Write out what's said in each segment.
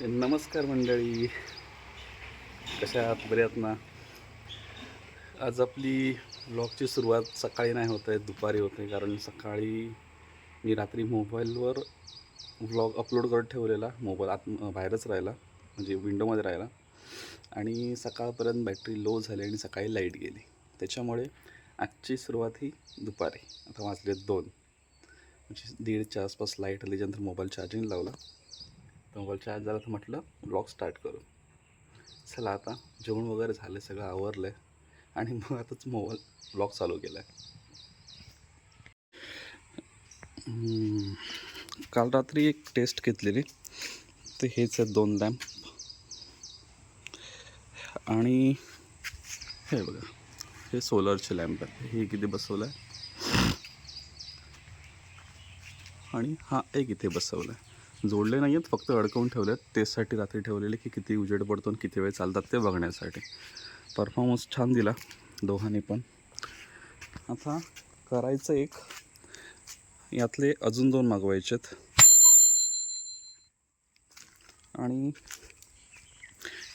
नमस्कार मंडळी. कशा आहात? बरे आहात ना? आज आपली ब्लॉगची सुरुवात सकाळी नाही होत आहे दुपारी होते कारण सकाळी मी रात्री मोबाईलवर व्लॉग अपलोड करत ठेवलेला. मोबाईल आत बाहेरच राहिला म्हणजे विंडोमध्ये राहिला. आणि सकाळपर्यंत बॅटरी लो झाली आणि सकाळी लाइट गेली. त्याच्यामुळे आजची सुरुवात ही दुपारी. आता वाजले दोन. म्हणजे दीडच्या आसपास लाइट आली त्यानंतर मोबाईल चार्जिंग लावला. तर मोबाईल चार्ज झाला तर म्हटलं ब्लॉग स्टार्ट करू. चला आता जेवण वगैरे झालं सगळं आवरलं आहे आणि मग आताच मोबाईल ब्लॉग चालू केला आहे काल रात्री एक टेस्ट घेतलेली. ते हेच आहेत दोन लॅम्प. आणि हे बघा हे सोलरचे लॅम्प आहे हे किती बसवलं आहे आणि हा एक इथे बसवला आहे जोडले नाही आहेत फक्त अडकवून ठेवले आहेत तेचसाठी रात्री ठेवलेले की किती उजेड पडतो आणि किती वेळ चालतात ते बघण्यासाठी. परफॉर्मन्स छान दिला दोघांनी पण. आता करायचं एक. यातले अजून दोन मागवायचेत. आणि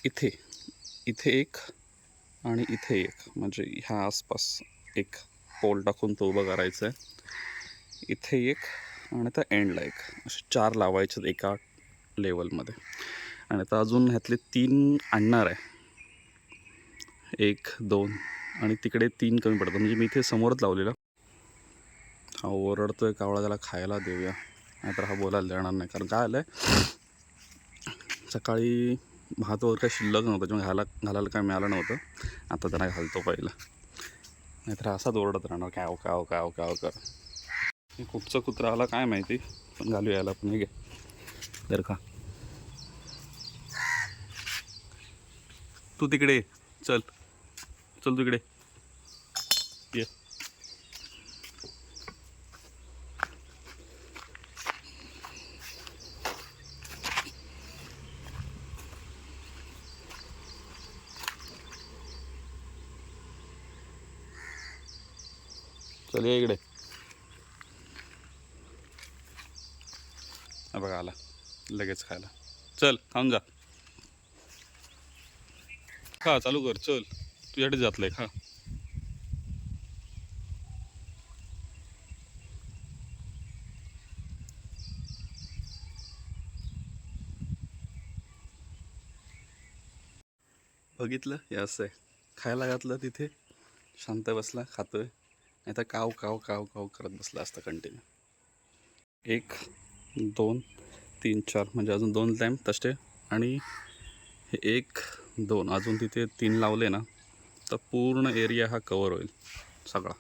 इथे इथे एक आणि इथे एक. म्हणजे ह्या आसपास एक पोल टाकून तो उभं करायचा आहे इथे एक आणि त्या एंडला एक. असे चार लावायचे एका लेवलमध्ये आणि आता अजून ह्यातले तीन आणणार आहे. एक दोन आणि तिकडे तीन कमी पडतात. म्हणजे मी इथे समोरच लावलेलं. हा ओरडतोय कावळा त्याला खायला देऊया. नाहीतर हा बोलायला देणार नाही. कारण काय आलं आहे सकाळी भात वगैरे काही शिल्लक नव्हतं. त्यामुळे घाला घालायला काय मिळालं नव्हतं. आता त्यांना घालतो पहिलं. नाहीतर असाच ओरडत राहणार. काय काव काव काव कर खूपचा कुत्रा आला काय माहिती? पण घालू यायला पण हे घे जर का. तू तिकडे ये. चल. चल तिकडे ये. चल ये इकडे हा बघा आला लगेच खायला. चल खाऊन जा. खा चालू कर चल. तुझ्याकडे जातलंय खा. बघितलं हे असं आहे. खायला घातलं तिथे शांत बसला खातोय. नाही तर काव काव काव काव करत बसला असता कंटिन्यू एक दोन तीन चार म्हणजे अजून दोन लॅम्प तसे. आणि हे एक दोन. अजून तिथे तीन लावले ना तर पूर्ण एरिया हा कवर होईल सगळा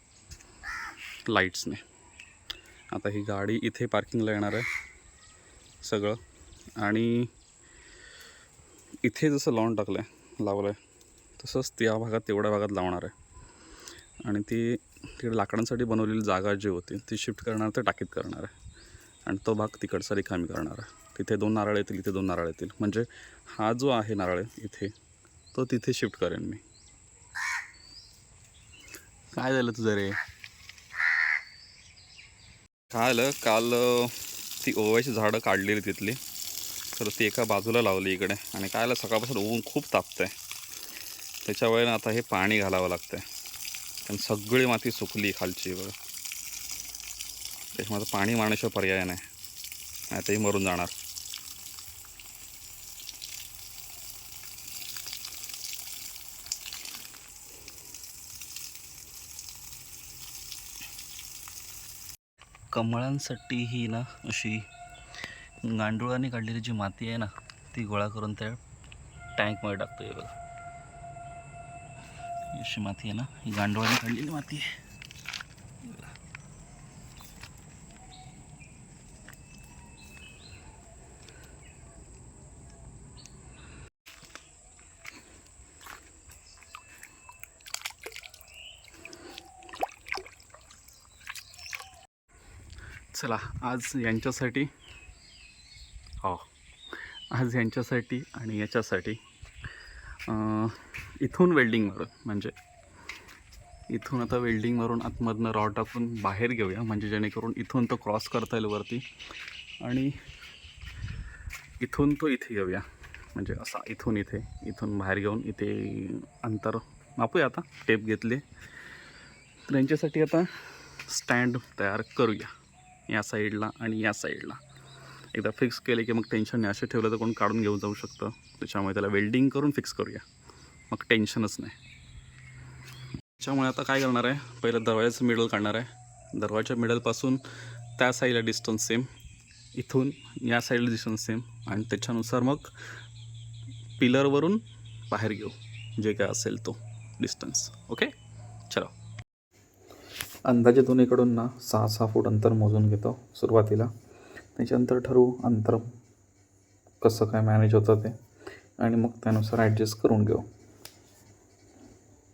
लाईट्सने आता ही गाडी इथे पार्किंगला येणार आहे सगळं. आणि इथे जसं लॉन टाकलं आहे लावलं आहे तसंच त्या भागात तेवढ्या भागात लावणार आहे. आणि ती तिकडे लाकडांसाठी बनवलेली जागा जी होती ती शिफ्ट करणार तर टाकीत करणार आहे. आणि तो भाग तिकडचा रिकामी करणार तिथे दोन नारळ येतील इथे दोन नारळ येतील. म्हणजे हा जो आहे नारळ इथे तो तिथे शिफ्ट करेन मी. काय झालं तुझं रे? काय आलं काल ती ओव्याची झाडं काढलेली तिथली. तर ती एका बाजूला लावली इकडे. आणि काय आलं सकाळपासून ऊन खूप तापतं आहे त्याच्या वेळेनं आता हे पाणी घालावं लागतं आहे सगळी माती सुकली खालची बघा. त्याच्यामुळे आता पाणी मारण्याशिवाय पर्याय नाही. आताही मरून जाणार. कमळांसाठी ही ना अशी गांडुळाने काढलेली जी माती आहे ना ती गोळा करून त्या टँकमध्ये टाकतो आहे बघा अशी माती आहे ना ही गांडुळाने काढलेली माती आहे. चला आज यांच्यासाठी हो आज यांच्यासाठी आणि याच्यासाठी इथून वेल्डिंग मारून म्हणजे इथून आता वेल्डिंग मारून आतमधनं रॉड टाकून बाहेर घेऊया म्हणजे जेणेकरून इथून तो क्रॉस करता येईल वरती आणि इथून तो इथे घेऊया म्हणजे असा इथून इथे इथून बाहेर घेऊन इथे अंतर मापूया आता टेप घेतले. तर यांच्यासाठी आता स्टँड तयार करूया. या साईडला आणि या साईडला. एकदा फिक्स केले की मग टेन्शन नाही. असे ठेवलं तर कोण काढून घेऊन जाऊ शकतं. त्याच्यामुळे त्याला वेल्डिंग करून फिक्स करूया. मग टेन्शनच नाही. त्याच्यामुळे आता काय करणार आहे? पहिलं दरवाजाचं मिडल काढणार आहे. दरवाजाच्या मिडलपासून त्या साईडला डिस्टन्स सेम इथून या साईडला डिस्टन्स सेम आणि त्याच्यानुसार मग पिलरवरून बाहेर घेऊ. जे काय असेल तो डिस्टन्स ओके चलो. अंदाजे दोन्हीकडून ना सहा सहा फूट अंतर मोजून घेतो सुरुवातीला. त्याच्यानंतर ठरवू अंतर कसं काय मॅनेज होतं ते. आणि मग त्यानुसार ॲडजस्ट करून घेऊ.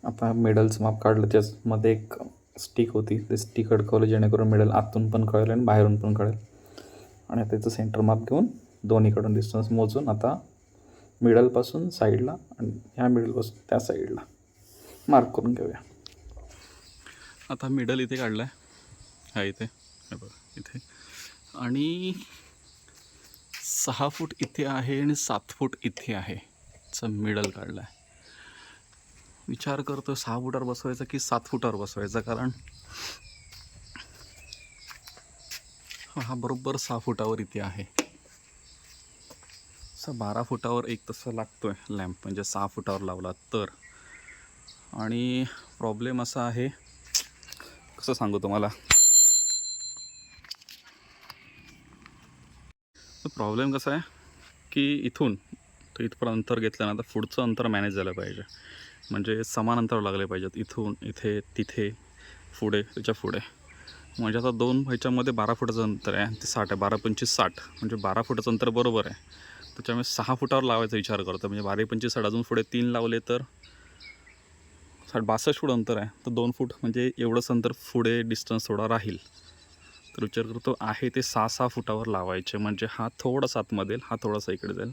आता मिडल्स माप काढलं त्याच्यामध्ये एक स्टिक होती. ते स्टिक अडकवलं जेणेकरून मिडल आतून पण कळेल आणि बाहेरून पण कळेल. आणि त्याचं सेंटर माप घेऊन दोन्हीकडून डिस्टन्स मोजून आता मिडलपासून साईडला आणि ह्या मिडलपासून त्या साईडला मार्क करून घेऊया. आता मिडल इथे काढला आहे हा इथे. हे बघा इथे. आणि सहा फूट इथे आहे आणि सात फूट इथे आहे. मिडल काढला आहे विचार करतो सहा फुटावर बसवायचा की सात फुटावर बसवायचा? कारण हा बरोबर सहा फुटावर इथे आहे. असं बारा फुटावर एक तसं लागतोय लॅम्प म्हणजे सहा फुटावर लावला तर. आणि प्रॉब्लेम असा आहे कसं सांगू तुम्हाला. प्रॉब्लेम कसा आहे की इथून तर इथपर्यंत अंतर घेतलं ना तर पुढचं अंतर मॅनेज झालं पाहिजे. म्हणजे समान अंतर लागले पाहिजेत. इथून इथे तिथे पुढे त्याच्या पुढे. म्हणजे आता दोन ह्याच्यामध्ये बारा फुटाचं अंतर आहे. ते साठ आहे. बारा पंचवीस साठ. म्हणजे बारा फुटाचं अंतर बरोबर आहे. त्याच्यामुळे सहा फुटावर लावायचा विचार करतो. म्हणजे बारा पंचवीस साठ अजून पुढे तीन लावले तर साठ बासष्ट फूट अंतर आहे. तर दोन फूट म्हणजे एवढंच अंतर पुढे डिस्टन्स थोडा राहील. तर विचार करतो आहे ते सहा सहा फुटावर लावायचे. म्हणजे हा थोडासा आतमध्ये हा थोडासा इकडे जाईल.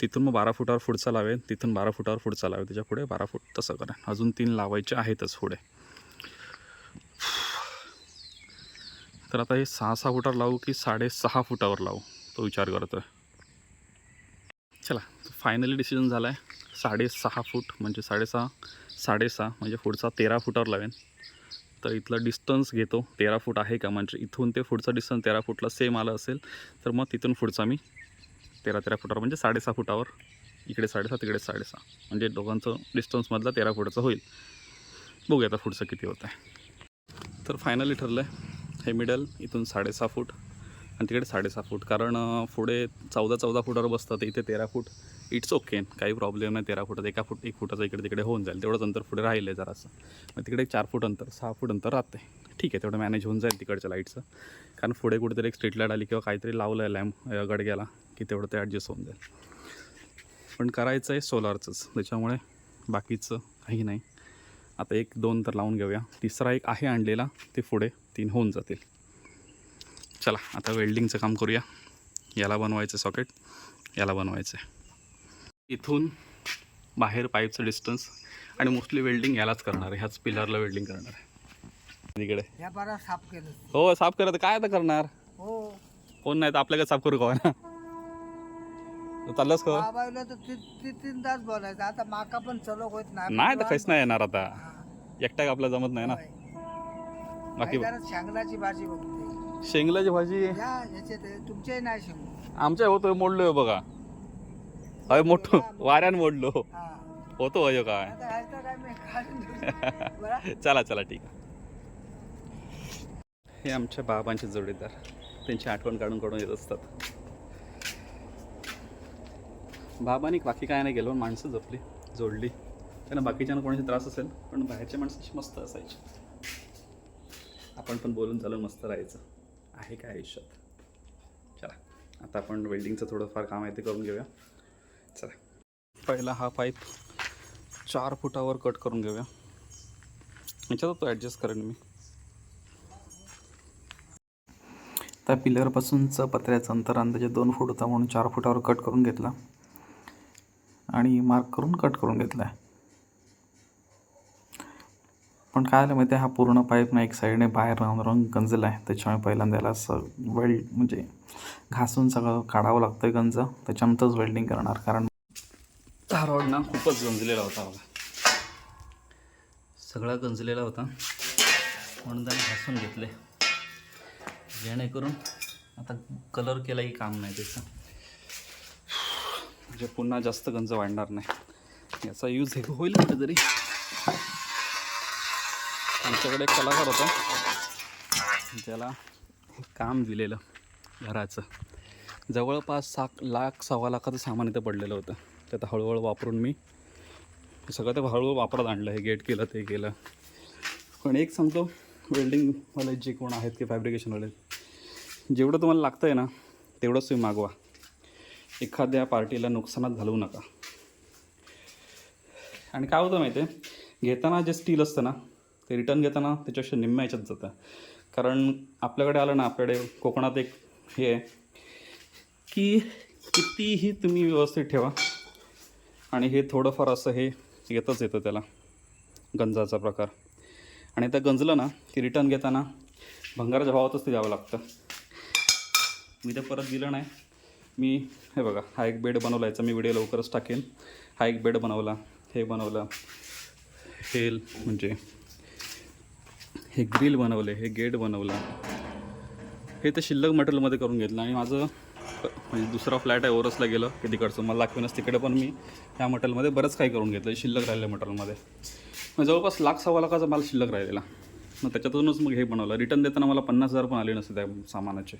तिथून मग बारा फुटावर पुढचा लावेल तिथून बारा फुटावर पुढचा लावेल. त्याच्या पुढे बारा फूट तसं करेन. अजून तीन लावायचे आहेतच पुढे. तर आता हे सहा सहा फुटावर लावू की साडेसहा फुटावर लावू? तो विचार करतो आहे चला फायनली डिसिजन झाला आहे साडेसहा फूट म्हणजे साडेसहा साडेसहा म्हणजे पुढचा तेरा फुटावर लावेन तर इथलं डिस्टन्स घेतो. तेरा फूट आहे का? म्हणजे इथून ते पुढचा डिस्टन्स तेरा फूटला सेम आलं असेल तर मग तिथून पुढचा मी तेरा तेरा फुटावर म्हणजे साडेसहा फुटावर इकडे साडेसहा तिकडे साडेसहा. म्हणजे दोघांचं डिस्टन्समधला तेरा फुटाचं होईल. बघूया आता पुढचं किती होतं आहे तर फायनली ठरलं आहे हे मिडल इथून साडेसहा फूट आणि तिकडे साडेसहा फूट. कारण पुढे चौदा चौदा फुटावर बसतात इथे तेरा फूट. इट्स ओके काही प्रॉब्लेम नाही. तेरा फुटात एका फूट एक फुटाचं इकडे तिकडे होऊन जाईल. तेवढंच अंतर पुढे राहिलं आहे जरासं. मग तिकडे एक चार फूट अंतर सहा फूट अंतर राहते ठीक आहे तेवढं मॅनेज होऊन जाईल तिकडच्या लाईटचं कारण पुढे कुठेतरी एक स्ट्रीट लाइट आली किंवा काहीतरी लावलं आहे लॅम्प गडग्याला की तेवढं ते ॲडजस्ट होऊन जाईल. पण करायचं आहे सोलारचंच त्याच्यामुळे बाकीचं काही नाही. आता एक दोन तर लावून घेऊया. तिसरा एक आहे आणलेला ते पुढे तीन होऊन जातील. चला आता वेल्डिंगचं काम करूया. याला बनवायचं सॉकेट याला बनवायचं आहे इथून बाहेर पाईपचं डिस्टन्स आणि मोस्टली वेल्डिंग यालाच करणार आहे. ह्याच पिलरला वेल्डिंग करणार आहे. तिकडे साफ केलं. हो साफ करत काय आता करणार? हो. कोण नाही तर आपल्याकडे साफ करू का ना? चाललंच का ती तीन तास बोलायचं. आता माका पण चलक होत नाही. नाही तर काहीच नाही येणार आता. हा. एकट्या आपला जमत नाही ना. बाकी शेंगलाची भाजी बघते. शेंगलाची भाजी? तुमच्याही नाही शेंग आमच्या होतोय मोडलोय बघा. अय मोठो वाऱ्यान मोडलो. होतो अयो काय? चला चला ठीक आहे. हे आमच्या बाबांचे जोडीदार. त्यांची आठवण काढून काढून येत असतात. बाबांनी बाकी काय नाही गेलो माणसं जपली जोडली. त्यांना बाकीच्यांना कोणाचा त्रास असेल पण बाहेरच्या माणसाची मस्त असायची. आपण पण बोलून चालून मस्त राहायचं. आहे काय आयुष्यात? चला आता आपण वेल्डिंगचं थोडंफार काम आहे ते करून घेऊया. चला. पहिला हा पाईप चार फुटावर कट करून घेऊया. याच्यात तो ॲडजस्ट करेन मी. त्या पिलरपासूनचं पत्र्याचं अंतर अंदाजे दोन फूट होता म्हणून चार फुटावर कट करून घेतला. आणि मार्क करून कट करून घेतला. आहे पण काय आलं माहिती आहे हा पूर्ण पाईप ना एक साईडने बाहेर राहून राहून गंजला आहे. त्याच्यामुळे पहिल्यांदा याला असं वेल्ड म्हणजे घासून सगळं काढावं लागतं गंज. त्याच्यानंतरच वेल्डिंग करणार कारण हा रॉड ना खूपच गंजलेला होता बघा. सगळा गंजलेला होता. म्हणून त्याने घासून घेतले जेणेकरून आता कलर केलाही काम नाही त्याचं. म्हणजे पुन्हा जास्त गंज वाढणार नाही. याचा यूज हे होईल कुठेतरी. आमच्याकडे एक कलाकार होता. ज्याला काम दिलेलं घराचं. जवळपास सात लाख सव्वा लाखाचं सामान इथं पडलेलं होतं. ते आता हळूहळू वापरून मी सगळं ते हळूहळू वापरत आणलं. हे गेट केलं ते केलं. पण एक सांगतो वेल्डिंगवाले जे कोण आहेत की फॅब्रिकेशनवाले जेवढं तुम्हाला लागतं आहे ना तेवढंच तुम्ही मागवा. एखाद्या पार्टीला नुकसानात घालवू नका. आणि काय होतं माहिती आहे घेताना जे स्टील असतं ना ते रिटर्न घेताना त्याच्यापेक्षा निम्म्या याच्यात जातं. कारण आपल्याकडे आलं ना आपल्याकडे कोकणात एक हे आहे की कितीही तुम्ही व्यवस्थित ठेवा आणि हे थोडंफार असं हे येतच येतं त्याला गंजाचा प्रकार. आणि त्या गंजलं ना की रिटर्न घेताना भंगाराच्या भावातच ते द्यावं लागतं. मी ते परत दिलं नाही. मी हे बघा हा एक बेड बनवला याचा मी व्हिडिओ लवकरच टाकेन. हा एक बेड बनवला हे बनवलं. हेल म्हणजे हे ग्रिल बनवले हे गेट बनवलं. हे ते शिल्लक मटेरियलमध्ये करून घेतलं आणि माझं म्हणजे दुसरा फ्लॅट आहे ओरसला गेलं की तिकडचं मला लागवेनच तिकडे पण मी त्या मटेरियलमध्ये बरंच काही करून घेतलं शिल्लक राहिलं मटेरियलमध्ये. मग जवळपास लाख सव्वा लाखाचा माल शिल्लक राहिलेला. मग त्याच्यातूनच मग हे बनवलं. रिटर्न देताना मला पन्नास हजार पण आले नसते त्या सामानाचे.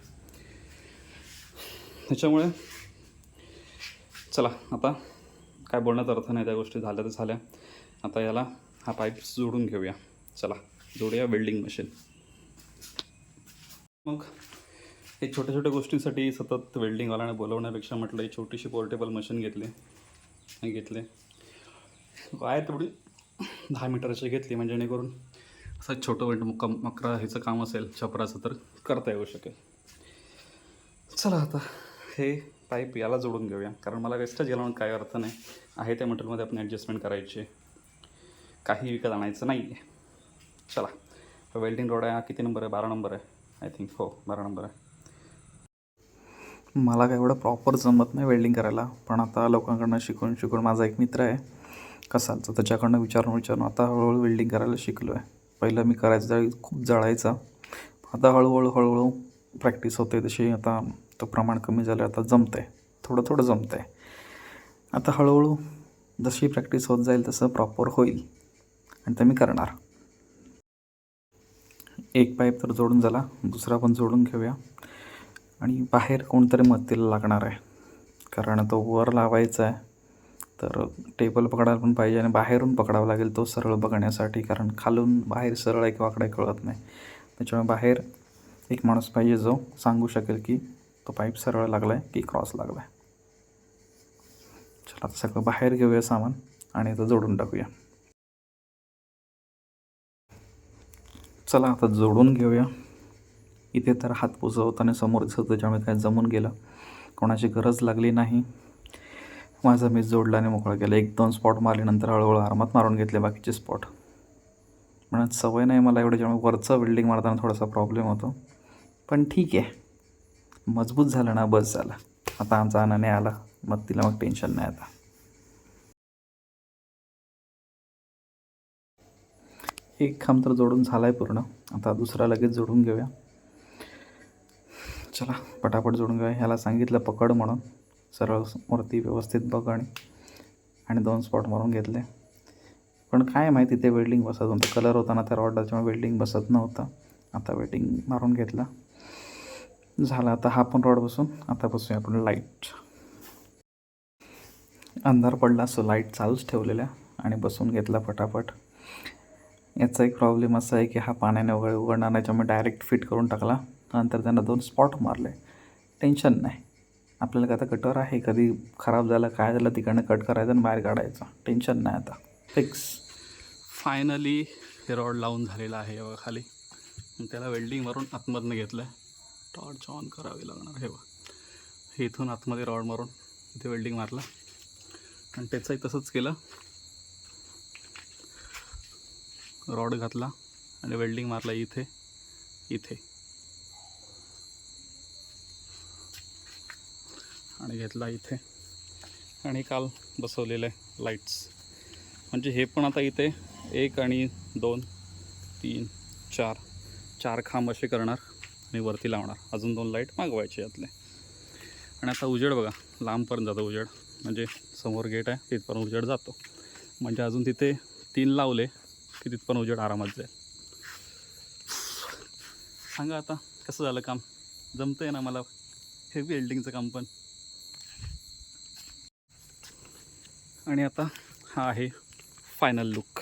त्याच्यामुळे चला आता काय बोलण्याचा अर्थ नाही त्या गोष्टी झाल्या तर झाल्या. आता याला हा पाईप जोडून घेऊया. चला. जोडूया वेल्डिंग मशीन मग हे छोट्या छोट्या गोष्टींसाठी सतत वेल्डिंगवाल्याने बोलवण्यापेक्षा म्हटलं ही छोटीशी पोर्टेबल मशीन घेतली. हे घेतले. काय तेवढी दहा मीटरची घेतली म्हणजे जेणेकरून असं छोटं वेट कम मकरा ह्याचं काम असेल छपराचं तर करता येऊ शकेल. चला आता हे पाईप याला जोडून घेऊया कारण मला वेस्टेज गेला म्हणून काय अर्थ नाही. आहे त्या मटेरियलमध्ये आपण ॲडजस्टमेंट करायची. काही विकत आणायचं नाही आहे चला. वेल्डिंग रोड आहे हा किती नंबर आहे? बारा नंबर आहे. आय थिंक हो बारा नंबर आहे. मला काय एवढं प्रॉपर जमत नाही वेल्डिंग करायला. पण आता लोकांकडनं शिकून शिकून माझा एक मित्र आहे. कसालचा त्याच्याकडनं विचारून विचारून आता हळूहळू वेल्डिंग करायला शिकलो आहे पहिलं मी करायचं त्यावेळी खूप जळायचा. आता हळूहळू हळूहळू प्रॅक्टिस होते तशी. आता तो प्रमाण कमी झालं आता जमतं आहे थोडं थोडं जमतं आहे आता हळूहळू जशी प्रॅक्टिस होत जाईल तसं प्रॉपर होईल. आणि ते मी करणार. एक पाईप तर जोडून झाला दुसरा पण जोडून घेऊया. आणि बाहेर कोणतरी मदतीला लागणार आहे. कारण तो वर लावायचा आहे. तर टेबल पकडायला पण पाहिजे आणि बाहेरून पकडावा लागेल तो सरळ बघण्यासाठी. कारण खालून बाहेर सरळ एक वाकडे कळत नाही. त्याच्यामुळे बाहेर एक माणूस पाहिजे जो सांगू शकेल की तो पाईप सरळ लागला आहे की क्रॉस लागला आहे चला आता सगळं बाहेर घेऊया सामान आणि तो जोडून टाकूया. चला आता जोडून घेऊया. इथे तर हात पोचवताना समोर दिसत त्याच्यामुळे काय जमून गेलं. कोणाची गरज लागली नाही. माझा मी जोडला आणि मोकळा केला. एक दोन स्पॉट मारल्यानंतर हळूहळू आरामात मारून घेतले बाकीचे स्पॉट म्हणत सवय नाही मला एवढं ज्यामुळे वरचं बिल्डिंग मारताना थोडासा प्रॉब्लेम होतो. पण ठीक आहे. मजबूत झालं ना बस झालं. आता आमचा अनाने आला. मग तिला मग टेन्शन नाही आता. एक खांब तर जोडून झाला आहे पूर्ण. आता दुसरा लगेच जोडून घेऊया. चला पटापट जोडून घेऊया. ह्याला सांगितलं पकड म्हणून. सरळ वरती व्यवस्थित बघ आणि दोन स्पॉट मारून घेतले. पण काय माहिती ते वेल्डिंग बसत नव्हतं कलर होता ना त्या रॉडाच्यामुळे वेल्डिंग बसत नव्हतं. आता वेल्डिंग मारून घेतला. झाला आता हा पण रॉड बसून. आता बसूया आपण लाइट अंधार पडला सो लाइट चालूच ठेवलेल्या आणि बसून घेतला फटाफट याचा एक प्रॉब्लेम असा आहे की हा पाण्याने वगैरे उघडणार नाही त्यामुळे डायरेक्ट फिट करून टाकला. नंतर त्यांना दोन स्पॉट मारले. टेन्शन नाही. आपल्याला काय आता कटर आहे? कधी खराब झालं काय झालं तिकडनं कट करायचं आणि बाहेर काढायचं. टेन्शन नाही आता. फिक्स फायनली हे रॉड लावून झालेलं आहे बघा खाली. मग त्याला वेल्डिंग मारून आतमधनं घेतलं आहे टॉर्च ऑन करावी लागणार हे बघा. हे इथून आतमध्ये रॉड मारून इथे वेल्डिंग मारलं. आणि त्याचंही तसंच केलं. रॉड घातला आणि वेल्डिंग मारला इथे इथे. आणि घेतला इथे. आणि काल बसवलेलं आहे लाईट्स. म्हणजे हे पण आता इथे एक आणि दोन तीन चार चार खांब असे करणार आणि वरती लावणार. अजून दोन लाइट मागवायचे यातले. आणि आता उजेड बघा लांबपर्यंत जातो उजेड. म्हणजे समोर गेट आहे तिथपर्यंत उजेड जातो. म्हणजे अजून तिथे तीन लावले की तिथपण उजेड आरामात जाईल. सांगा आता कसं झालं काम? जमतंय ना मला? हे वेल्डिंगचं काम पण. आणि आता हा आहे फायनल लुक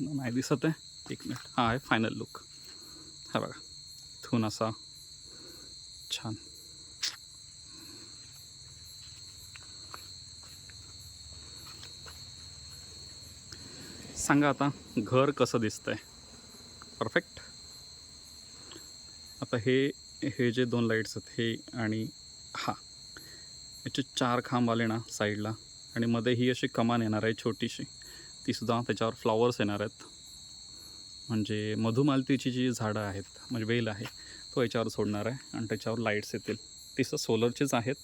नाही दिसत आहे. एक मिनिट हा आहे फायनल लुक हा बघा. थून असा. छान. सांगा आता. घर कसं दिसतंय? परफेक्ट आता हे हे जे दोन लाईट्स आहेत हे आणि हा. याचे चार खांब आले ना साईडला आणि मध्ये ही अशी कमान येणार आहे छोटीशी. तीसुद्धा त्याच्यावर फ्लॉवर्स येणार आहेत. म्हणजे मधुमालतीची जी झाडं आहेत म्हणजे वेल आहे तो याच्यावर सोडणार आहे आणि त्याच्यावर लाईट्स येतील. तीसं सोलरचेच आहेत.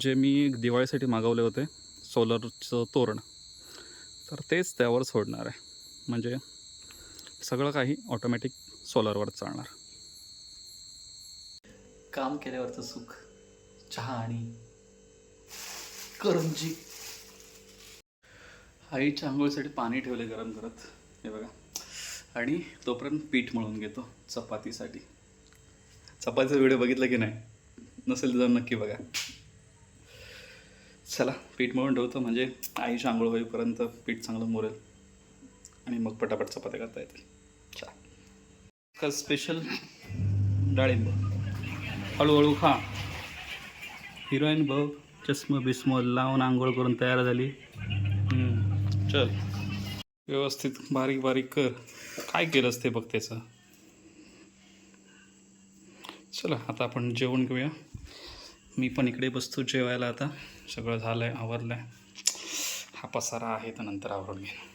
जे मी दिवाळीसाठी मागवले होते सोलरचं तोरण. तर तेच त्यावर सोडणार आहे. म्हणजे सगळं काही ऑटोमॅटिक सोलरवर चालणार. काम केल्यावरचं सुख चहा आणि करंजी. आईच्या आंघोळीसाठी पाणी ठेवले गरम करत हे बघा. आणि तोपर्यंत पीठ मळून घेतो चपातीसाठी. चपातीचा व्हिडिओ बघितला की नाही? नसेल तर नक्की बघा. चला पीठ मळून ठेवतो. म्हणजे आईच्या आंघोळ होईपर्यंत पीठ चांगलं मोरेल. आणि मग पटापट चपात्या करता येतील. चला. स्पेशल डाळिंब. हळूहळू खा. हिरोईन बघ चष्म बिस्म लावून आंघोळ करून तयार झाली. चल. व्यवस्थित बारीक बारीक कर. काय केलंस ते बघ त्याचं. चला आता आपण जेवण घेऊया. मी पण इकडे बसतो जेवायला आता. सगळं झालं आहे आवरलं आहे हा पसारा आहे तर नंतर आवरून घेईन.